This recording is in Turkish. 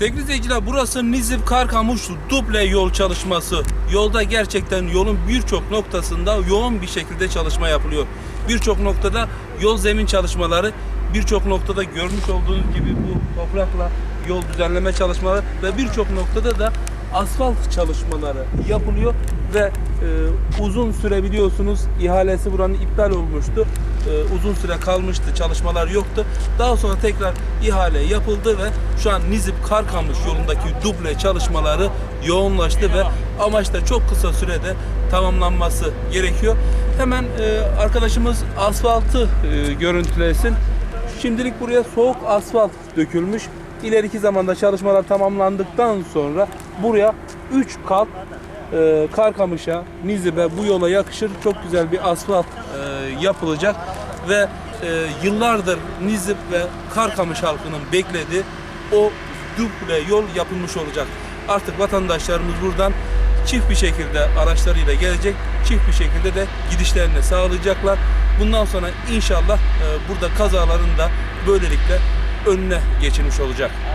Sevgili izleyiciler burası Nizip Karkamış duble yol çalışması. Yolda gerçekten yolun birçok noktasında yoğun bir şekilde çalışma yapılıyor. Birçok noktada yol zemin çalışmaları, birçok noktada görmüş olduğunuz gibi bu toprakla yol düzenleme çalışmaları ve birçok noktada da asfalt çalışmaları yapılıyor ve e, uzun süre biliyorsunuz ihalesi buranın iptal olmuştu. E, uzun süre kalmıştı, çalışmalar yoktu. Daha sonra tekrar ihale yapıldı ve şu an Nizip Karkamış yolundaki duble çalışmaları yoğunlaştı ve amaç da çok kısa sürede tamamlanması gerekiyor. Hemen e, arkadaşımız asfaltı e, görüntülesin. Şimdilik buraya soğuk asfalt dökülmüş. İleriki zamanda çalışmalar tamamlandıktan sonra buraya 3 kat e, Karkamış'a, Nizip'e bu yola yakışır çok güzel bir asfalt e, yapılacak ve e, yıllardır Nizip ve Karkamış halkının beklediği o duble yol yapılmış olacak. Artık vatandaşlarımız buradan çift bir şekilde araçlarıyla gelecek, çift bir şekilde de gidişlerini sağlayacaklar. Bundan sonra inşallah e, burada kazaların da böylelikle önüne geçilmiş olacak.